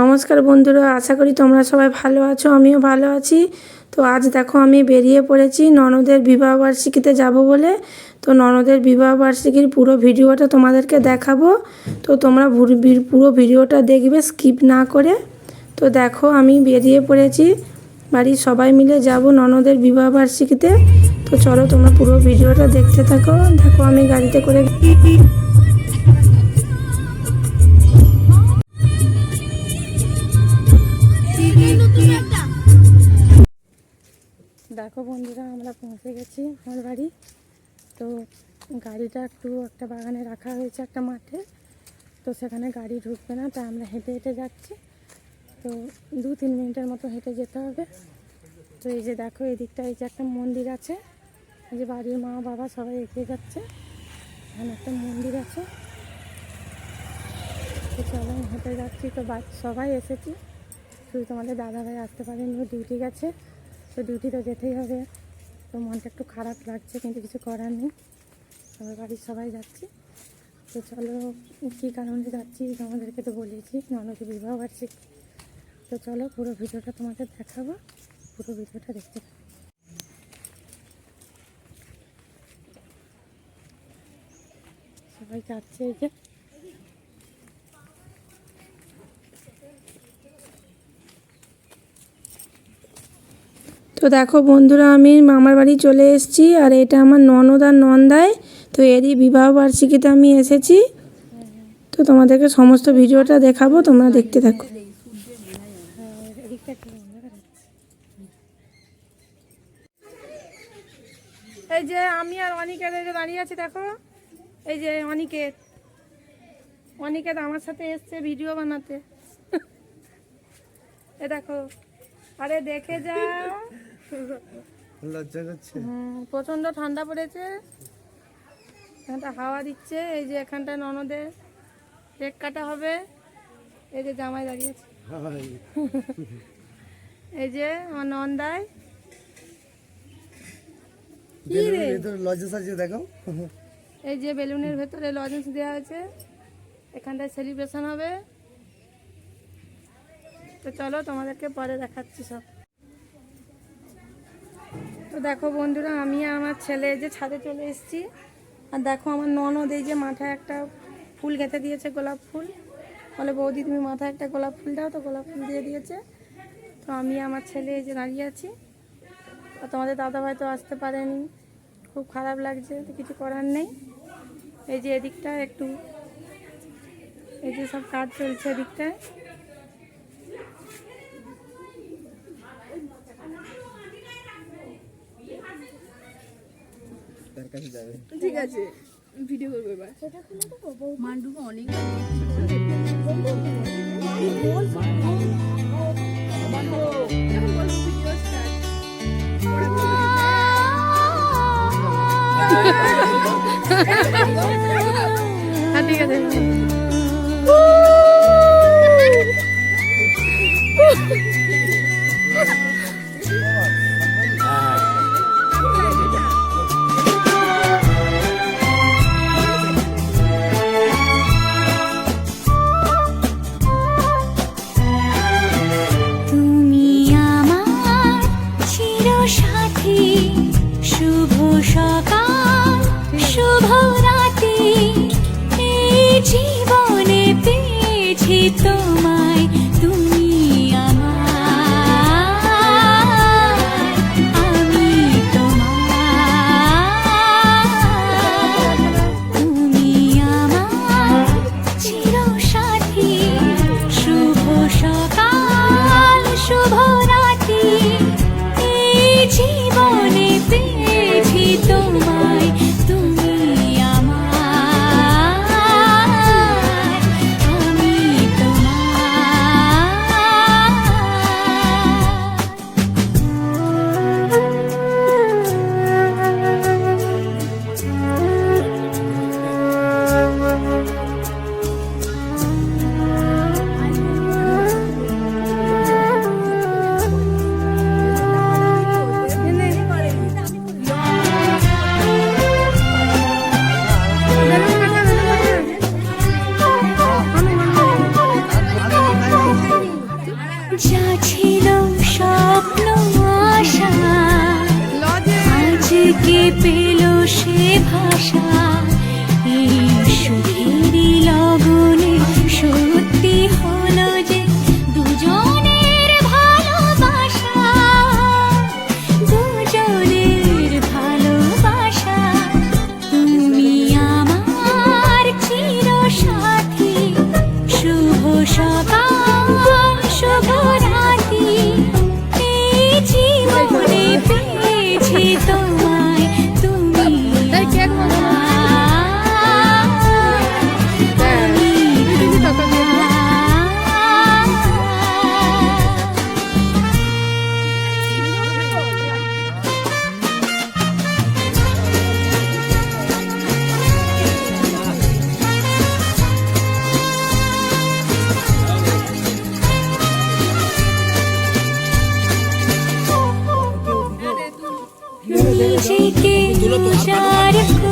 নমস্কার বন্ধুরা, আশা করি তোমরা সবাই ভালো আছো, আমিও ভালো আছি। তো আজ দেখো আমি বেরিয়ে পড়েছি ননদের বিবাহবার্ষিকীতে যাব বলে। তো ননদের বিবাহবার্ষিকীর পুরো ভিডিওটা তোমাদেরকে দেখাবো। তো তোমরা পুরো ভিডিওটা দেখবে, স্কিপ না করে। তো দেখো আমি বেরিয়ে পড়েছি বাড়ির সবাই মিলে যাব ননদের বিবাহবার্ষিকীতে তো চলো তোমরা পুরো ভিডিওটা দেখতে থাকো। দেখো আমি গাড়িতে করে বন্ধুরা, আমরা পৌঁছে গেছি আমার বাড়ি। তো গাড়িটা একটু একটা বাগানে রাখা হয়েছে একটা মাঠে। তো সেখানে গাড়ি ঢুকবে না তাই আমরা হেঁটে হেঁটে যাচ্ছি। তো দু তিন মিনিটের মতো হেঁটে যেতে হবে। তো এই যে দেখো, এদিকটা এই যে একটা মন্দির আছে। এই যে বাড়ির মা বাবা সবাই এগিয়ে যাচ্ছে। এখানে একটা মন্দির আছে। তো চলো, হেঁটে যাচ্ছি। তো সবাই এসেছি। শুধু তোমাদের দাদাভাই আসতে পারেনি ডিউটি গেছে। তো ডিউটি তো যেতেই হবে। তো মনটা একটু খারাপ লাগছে, কিন্তু কিছু করার নেই। সবাই বাড়ির সবাই যাচ্ছি। তো চলো, কী কারণে যাচ্ছি তোমাদেরকে তো বলেছি ননদের বিবাহ বার্ষিকী। তো চলো, পুরো ভিডিওটা তোমাদের দেখাবো। পুরো ভিডিওটা দেখতে। সবাই যাচ্ছে এই যে। তো দেখো বন্ধুরা, আমি মামার বাড়ি চলে এসেছি আর এটা আমার ননদ আর নন্দায় তো এরই বিবাহ বার্ষিকীতে আমি এসেছি। তো তোমাদেরকে সমস্ত ভিডিওটা দেখাবো, তোমরা দেখতে থাকো। এই যে আমি আর যে দাঁড়িয়ে আছি, দেখো। এই যে অনিকেত। অনিকেত আমার সাথে এসছে ভিডিও বানাতে। এ দেখো। আরে দেখে যাও। লজ্জা করছে। হুম, প্রচণ্ড ঠান্ডা পড়েছে। এখানটা হাওয়া দিচ্ছে এই যে এখানটা ননদের কেক কাটা হবে। এই যে জামাই দাঁড়িয়েছে এই যে আমার নন্দায় কি রে? সাজিয়ে এই যে বেলুনের ভেতরে লজেন্স দেওয়া হয়েছে। এখানটায় সেলিব্রেশন হবে। তো চলো তোমাদেরকে পরে দেখাচ্ছি সব। তো দেখো বন্ধুরা, আমি আমার ছেলে যে ছাদে চলে এসেছি। আর দেখো আমার ননদ এই যে মাথায় একটা ফুল গেঁথে দিয়েছে, গোলাপ ফুল। বলে, বৌদি, তুমি মাথায় একটা গোলাপ ফুল দাও তো, গোলাপ ফুল দিয়ে দিয়েছে। তো আমি আমার ছেলে এই যে দাঁড়িয়ে আছি। আর তোমাদের দাদাভাই তো আসতে পারেনি। খুব খারাপ লাগছে, তো কিছু করার নেই। এই যে এদিকটা একটু, এই যে সব কাজ চলছে এদিকটায়। তার কাছে যাবে। ঠিক আছে ভিডিও করব এবার। মান্ডুকে অনেক হ্যাঁ ঠিক আছে। তুমি পেয়েছি তোমায় ভাষা নিজেকে উজাড় করে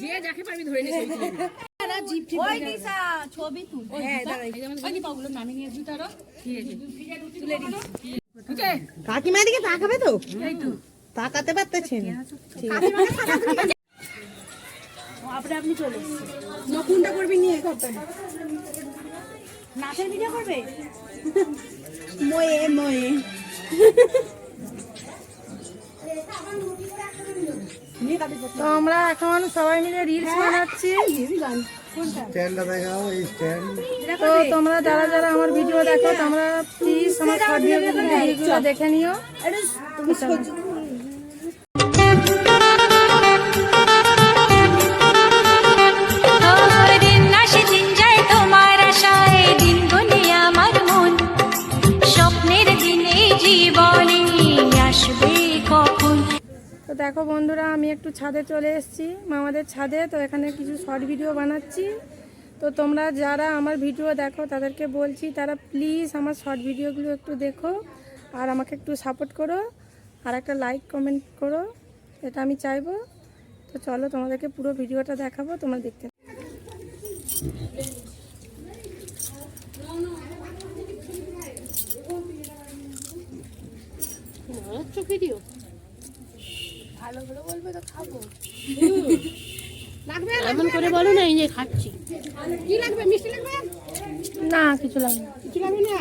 যে যাকে পারবি ধরে নিয়ে কাকিমা দিকে তাকাবে তো? তাকাতে পারতেছেন কোনটা করবি নিয়ে করতে নাচের ভিডিও করবে? ময়ে ময়ে। তো আমরা এখন সবাই মিলে রিলস বানাচ্ছি। এই স্ট্যান্ড তো তোমরা যারা যারা আমার ভিডিও দেখো তোমরা প্লিজ আমার দেখে। নিও। দেখো বন্ধুরা, আমি একটু ছাদে চলে এসেছি, মামাদের ছাদে, তো এখানে কিছু শর্ট ভিডিও বানাচ্ছি। তো তোমরা যারা আমার ভিডিও দেখো, তাদেরকে বলছি, তারা প্লিজ আমার শর্ট ভিডিওগুলো একটু দেখো, আর আমাকে একটু সাপোর্ট করো, আর একটা লাইক কমেন্ট করো, এটা আমি চাইব। তো চলো, তোমাদেরকে পুরো ভিডিওটা দেখাবো, তোমরা দেখতে এমন করে বলো না এই যে খাচ্ছি। কি লাগবে? মিষ্টি লাগবে? না কিছু লাগবে কিছু লাগবে না?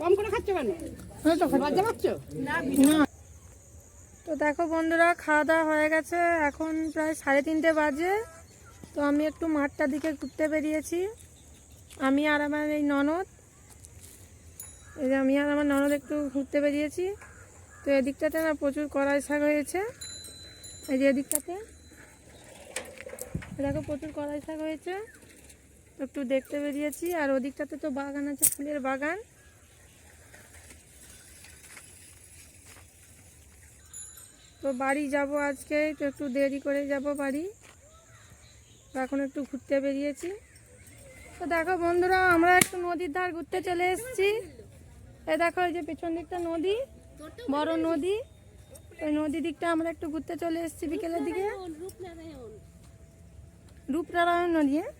কম করে খাচ্ছ কেন? তো। লজ্জা পাচ্ছ? তো দেখো বন্ধুরা খাওয়া দাওয়া হয়ে গেছে। এখন প্রায় সাড়ে তিনটে বাজে। তো আমি একটু মাঠটার দিকে ঘুরতে বেরিয়েছি। আমি আর আমার এই ননদ। এই যে আমি আর আমার ননদ একটু ঘুরতে বেরিয়েছি। তো এদিকটাতে না প্রচুর কড়াই শাক হয়েছে। এই যে এদিকটাতে। দেখো প্রচুর কড়াই শাক হয়েছে। একটু দেখতে বেরিয়েছি। আর ওদিকটাতে তো বাগান আছে, ফুলের বাগান। তো বাড়ি যাব আজকে, তো একটু দেরি করে যাব বাড়ি। এখন একটু ঘুরতে বেরিয়েছি। তো দেখো বন্ধুরা, আমরা একটু নদীর ধার ঘুরতে চলে এসেছি। এ দেখো এই যে পেছন দিকটা নদী, বড় নদী। ওই নদী দিকটা আমরা একটু ঘুরতে চলে এসেছি বিকেলের দিকে। রূপনারায়ণ নদী হ্যাঁ?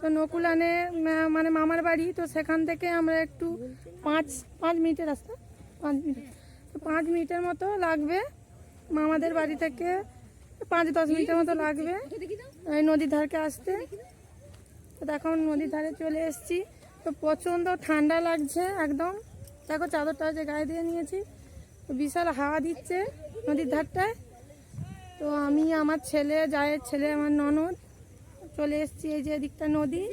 তো নকুলানে মানে মামার বাড়ি, তো সেখান থেকে আমরা একটু পাঁচ পাঁচ মিনিটের রাস্তা, পাঁচ মিনিট। তো পাঁচ মিনিটের মতো লাগবে মামাদের বাড়ি থেকে, পাঁচ, দশ মিনিটের মতো লাগবে এই নদীর ধারকে আসতে। তো দেখো, নদীর ধারে চলে এসেছি। তো প্রচণ্ড ঠান্ডা লাগছে একদম। দেখো, চাদরটা যে গায়ে দিয়ে নিয়েছি। বিশাল হাওয়া দিচ্ছে নদীর ধারটায়। তো আমি আমার ছেলে, জায়ের ছেলে, আমার ননদ চলে এসছি এই যে এদিকটা নদী।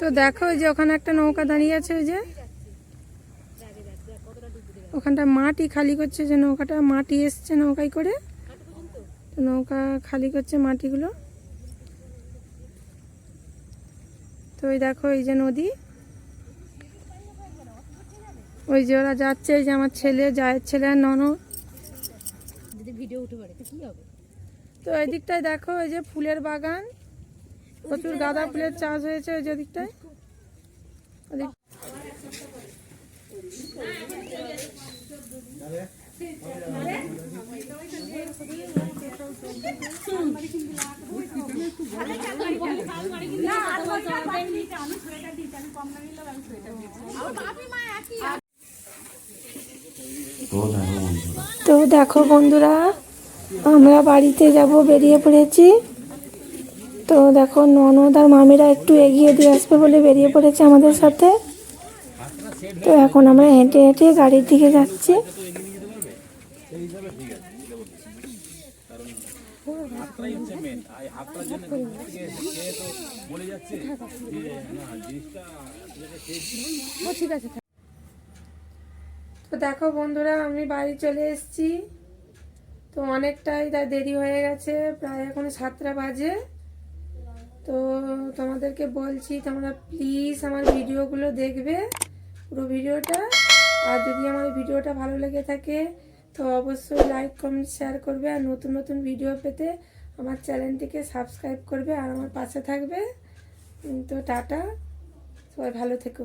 তো দেখো ওই যে ওখানে একটা নৌকা দাঁড়িয়ে আছে ওই যে। ওখানটা মাটি খালি করছে যে নৌকাটা, মাটি এসছে নৌকায় করে। নৌকা খালি করছে মাটিগুলো। তো ওই দেখো এই যে নদী। ওই যে ওরা যাচ্ছে যে আমার ছেলে, জায়ের ছেলে ননদ। তো এই দেখো, এই যে ফুলের বাগান। প্রচুর গাঁদা ফুলের চাষ হয়েছে ওই যে দিকটায় ওদিক তো দেখো বন্ধুরা, আমরা বাড়িতে যাব, বেরিয়ে পড়েছি। তো দেখো ননদ আর মামিরা একটু এগিয়ে দিয়ে আসবে বলে বেরিয়ে পড়েছে আমাদের সাথে। তো এখন আমরা হেঁটে হেঁটে গাড়ির দিকে যাচ্ছি। তো দেখো বন্ধুরা, আমি বাড়ি চলে এসেছি। তো অনেকটাই তাই দেরি হয়ে গেছে, প্রায় এখন সাতটা বাজে। তো তোমাদেরকে বলছি, তোমরা প্লিজ আমার ভিডিওগুলো দেখবে, পুরো ভিডিওটা। আর যদি আমার ভিডিওটা ভালো লেগে থাকে, তো অবশ্যই লাইক কমেন্ট শেয়ার করবে। আর নতুন নতুন ভিডিও পেতে আমার চ্যানেলটিকে সাবস্ক্রাইব করবে আর আমার পাশে থাকবে। তো টাটা, সবাই ভালো থেকো।